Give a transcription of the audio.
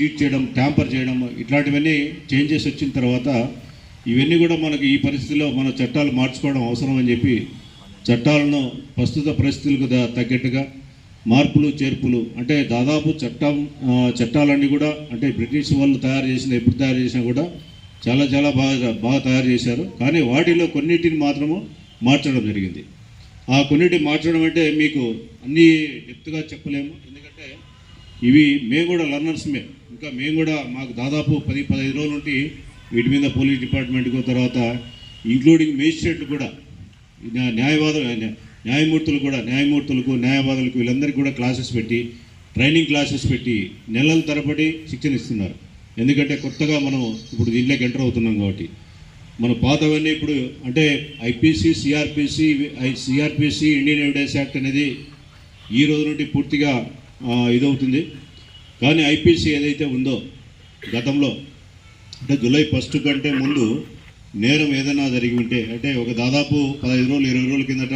Cheat చేయడం tamper చేయడం ఇట్లాంటివన్నీ చేంజెస్ వచ్చిన తర్వాత ఇవన్నీ కూడా మనకి ఈ పరిస్థితిలో మన చట్టాలు మార్చుకోవడం అవసరం అని చెప్పి చట్టాలను ప్రస్తుత పరిస్థితులకు తగ్గట్టుగా మార్పులు చేర్పులు అంటే దాదాపు చట్టం చట్టాలన్నీ కూడా అంటే బ్రిటిష్ వాళ్ళు తయారు చేసిన ఎప్పుడు తయారు చేసినా కూడా చాలా చాలా బాగా బాగా తయారు చేశారు. కానీ వాటిలో కొన్నిటిని మాత్రము మార్చడం జరిగింది. ఆ కొన్నిటిని మార్చడం అంటే మీకు అన్నీ డెప్త్గా చెప్పలేము. ఎందుకంటే ఇవి మేము కూడా లర్నర్స్మే ఇంకా మేము కూడా మాకు దాదాపు పది పదహైదు రోజుల నుండి వీటి మీద పోలీస్ డిపార్ట్మెంట్కు తర్వాత ఇంక్లూడింగ్ మేజిస్ట్రేట్లు కూడా న్యా- న్యాయవాద న్యాయమూర్తులు కూడా న్యాయమూర్తులకు న్యాయవాదులకు వీళ్ళందరికీ కూడా క్లాసెస్ పెట్టి ట్రైనింగ్ క్లాసెస్ పెట్టి నెలల తరబడి శిక్షణ ఇస్తున్నారు. ఎందుకంటే కొత్తగా మనం ఇప్పుడు దీంట్లోకి ఎంటర్ అవుతున్నాం కాబట్టి. మన పాతవన్నీ ఇప్పుడు అంటే IPC CrPC CrPC Indian evidence act అనేది ఈ రోజు నుండి పూర్తిగా ఇదవుతుంది. కానీ ఐపీసీ ఏదైతే ఉందో గతంలో అంటే జూలై ఫస్ట్ కంటే ముందు నేరం ఏదైనా జరిగి ఉంటే అంటే ఒక దాదాపు పదహైదు రోజులు ఇరవై రోజుల కిందట